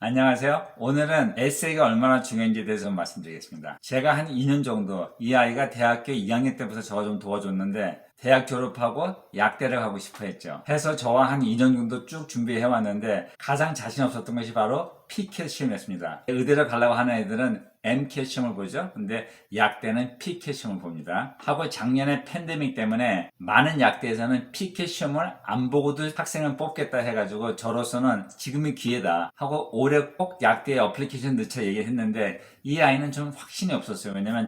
안녕하세요. 오늘은 에세이가 얼마나 중요한지에 대해서 좀 말씀드리겠습니다. 제가 한 2년 정도 이 아이가 대학교 2학년 때부터 저가 좀 도와줬는데 대학 졸업하고 약대를 가고 싶어 했죠. 해서 저와 한 2년 정도 쭉 준비해 왔는데 가장 자신 없었던 것이 바로 P캣 시험이었습니다. 의대를 가려고 하는 애들은 M캣 시험을 보죠. 근데 약대는 P캣 시험을 봅니다. 하고 작년에 팬데믹 때문에 많은 약대에서는 P캣 시험을 안 보고도 학생을 뽑겠다 해가지고 저로서는 지금이 기회다 하고 올해 꼭 약대 어플리케이션 넣자 얘기했는데 이 아이는 좀 확신이 없었어요. 왜냐면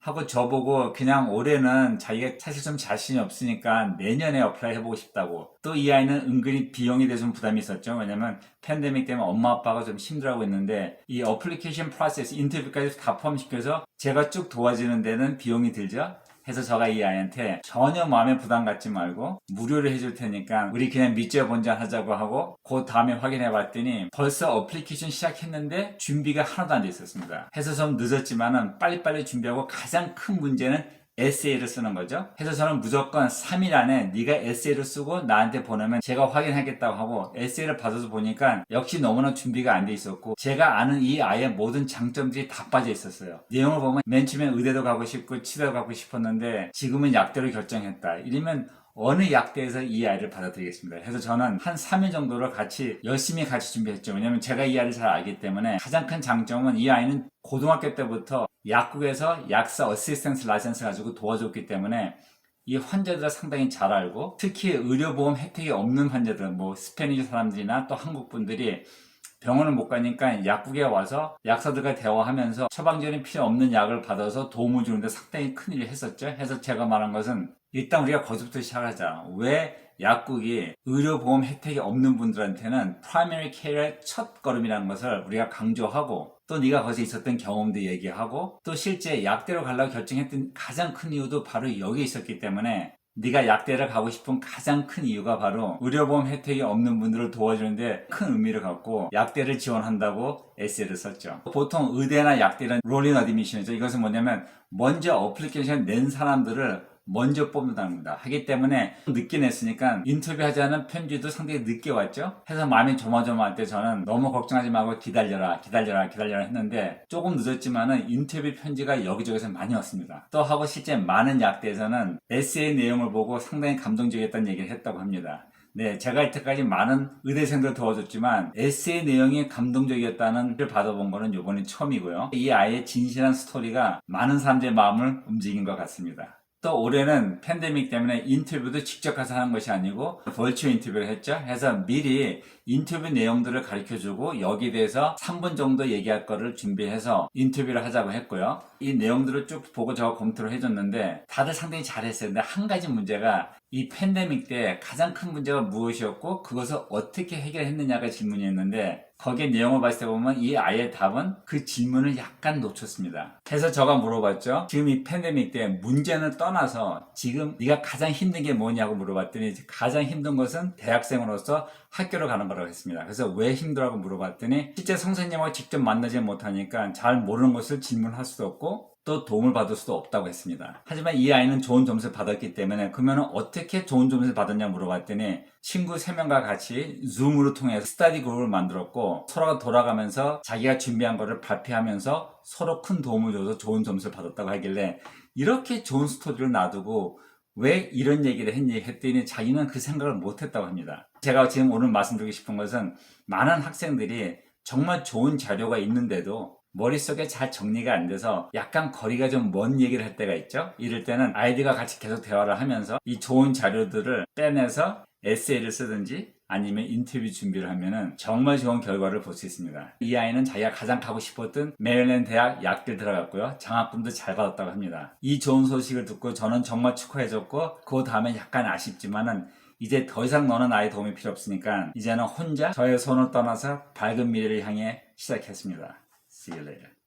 하고 저보고 그냥 올해는 자기가 사실 좀 자신이 없으니까 내년에 어플라이 해보고 싶다고. 또 이 아이는 은근히 비용에 대해서 좀 부담이 있었죠. 왜냐면 팬데믹 때문에 엄마 아빠가 좀 힘들어하고 있는데 이 어플리케이션 프로세스 인터뷰까지 다 포함시켜서 제가 쭉 도와주는 데는 비용이 들죠 해서 제가 이 아이한테 전혀 마음에 부담 갖지 말고 무료로 해줄 테니까 우리 그냥 밑져 본전 하자고 하고 그 다음에 확인해 봤더니 벌써 어플리케이션 시작했는데 준비가 하나도 안 돼 있었습니다. 해서 좀 늦었지만은 빨리빨리 준비하고 가장 큰 문제는 에세이를 쓰는 거죠. 해서 저는 무조건 3일 안에 네가 에세이를 쓰고 나한테 보내면 제가 확인하겠다고 하고 에세이를 받아서 보니까 역시 너무나 준비가 안 돼 있었고 제가 아는 이 아이의 모든 장점들이 다 빠져 있었어요. 내용을 보면 맨 처음에 의대도 가고 싶고 치대도 가고 싶었는데 지금은 약대로 결정했다. 이러면 어느 약대에서 이 아이를 받아들이겠습니다. 그래서 저는 한 3일 정도를 같이 열심히 같이 준비했죠. 왜냐면 제가 이 아이를 잘 알기 때문에 가장 큰 장점은 이 아이는 고등학교 때부터 약국에서 약사 어시스턴트 라이센스 가지고 도와줬기 때문에 이 환자들을 상당히 잘 알고 특히 의료보험 혜택이 없는 환자들 뭐 스페니쉬 사람들이나 또 한국 분들이 병원을 못 가니까 약국에 와서 약사들과 대화하면서 처방전이 필요 없는 약을 받아서 도움을 주는데 상당히 큰 일을 했었죠. 해서 제가 말한 것은 일단 우리가 거기서부터 시작하자. 왜 약국이 의료보험 혜택이 없는 분들한테는 프라이머리 케어의 첫 걸음이라는 것을 우리가 강조하고 또 네가 거기서 있었던 경험도 얘기하고 또 실제 약대로 가려고 결정했던 가장 큰 이유도 바로 여기 있었기 때문에 네가 약대를 가고 싶은 가장 큰 이유가 바로 의료보험 혜택이 없는 분들을 도와주는데 큰 의미를 갖고 약대를 지원한다고 에세이를 썼죠. 보통 의대나 약대는 롤링 어드미션이죠. 이것은 뭐냐면 먼저 어플리케이션 낸 사람들을 먼저 뽑는답니다. 하기 때문에 늦게 냈으니까 인터뷰하자는 편지도 상당히 늦게 왔죠. 해서 마음이 조마조마할 때 저는 너무 걱정하지 말고 기다려라, 기다려라, 기다려라 했는데 조금 늦었지만은 인터뷰 편지가 여기저기서 많이 왔습니다. 또 하고 실제 많은 약대에서는 에세이 내용을 보고 상당히 감동적이었다는 얘기를 했다고 합니다. 네, 제가 이때까지 많은 의대생들 도와줬지만 에세이 내용이 감동적이었다는 걸 받아본 거는 이번이 처음이고요. 이 아이의 진실한 스토리가 많은 사람들의 마음을 움직인 것 같습니다. 또 올해는 팬데믹 때문에 인터뷰도 직접 가서 하는 것이 아니고 벌추 인터뷰를 했죠. 해서 미리 인터뷰 내용들을 가르쳐 주고 여기에 대해서 3분 정도 얘기할 거를 준비해서 인터뷰를 하자고 했고요. 이 내용들을 쭉 보고 제가 검토를 해줬는데 다들 상당히 잘했어요. 근데 한 가지 문제가 이 팬데믹 때 가장 큰 문제가 무엇이었고 그것을 어떻게 해결했느냐가 질문이었는데 거기에 내용을 봤을 때 보면 이 아이의 답은 그 질문을 약간 놓쳤습니다. 그래서 제가 물어봤죠. 지금 이 팬데믹 때 문제는 떠나서 지금 네가 가장 힘든 게 뭐냐고 물어봤더니 가장 힘든 것은 대학생으로서 학교를 가는 거라고 했습니다. 그래서 왜 힘들어하고 물어봤더니 실제 선생님하고 직접 만나지 못하니까 잘 모르는 것을 질문할 수도 없고 또 도움을 받을 수도 없다고 했습니다. 하지만 이 아이는 좋은 점수를 받았기 때문에 그러면 어떻게 좋은 점수를 받았냐 물어봤더니 친구 3명과 같이 줌으로 통해서 스타디 그룹을 만들었고 서로가 돌아가면서 자기가 준비한 거를 발표하면서 서로 큰 도움을 줘서 좋은 점수를 받았다고 하길래 이렇게 좋은 스토리를 놔두고 왜 이런 얘기를 했니 했더니 자기는 그 생각을 못 했다고 합니다. 제가 지금 오늘 말씀드리고 싶은 것은 많은 학생들이 정말 좋은 자료가 있는데도 머릿속에 잘 정리가 안 돼서 약간 거리가 좀 먼 얘기를 할 때가 있죠. 이럴 때는 아이들과 같이 계속 대화를 하면서 이 좋은 자료들을 빼내서 에세이를 쓰든지 아니면 인터뷰 준비를 하면은 정말 좋은 결과를 볼 수 있습니다. 이 아이는 자기가 가장 가고 싶었던 메릴랜드 대학 약대 들어갔고요. 장학금도 잘 받았다고 합니다. 이 좋은 소식을 듣고 저는 정말 축하해줬고 그 다음에 약간 아쉽지만은 이제 더 이상 너는 아이 도움이 필요 없으니까 이제는 혼자 저의 손을 떠나서 밝은 미래를 향해 시작했습니다. See you later.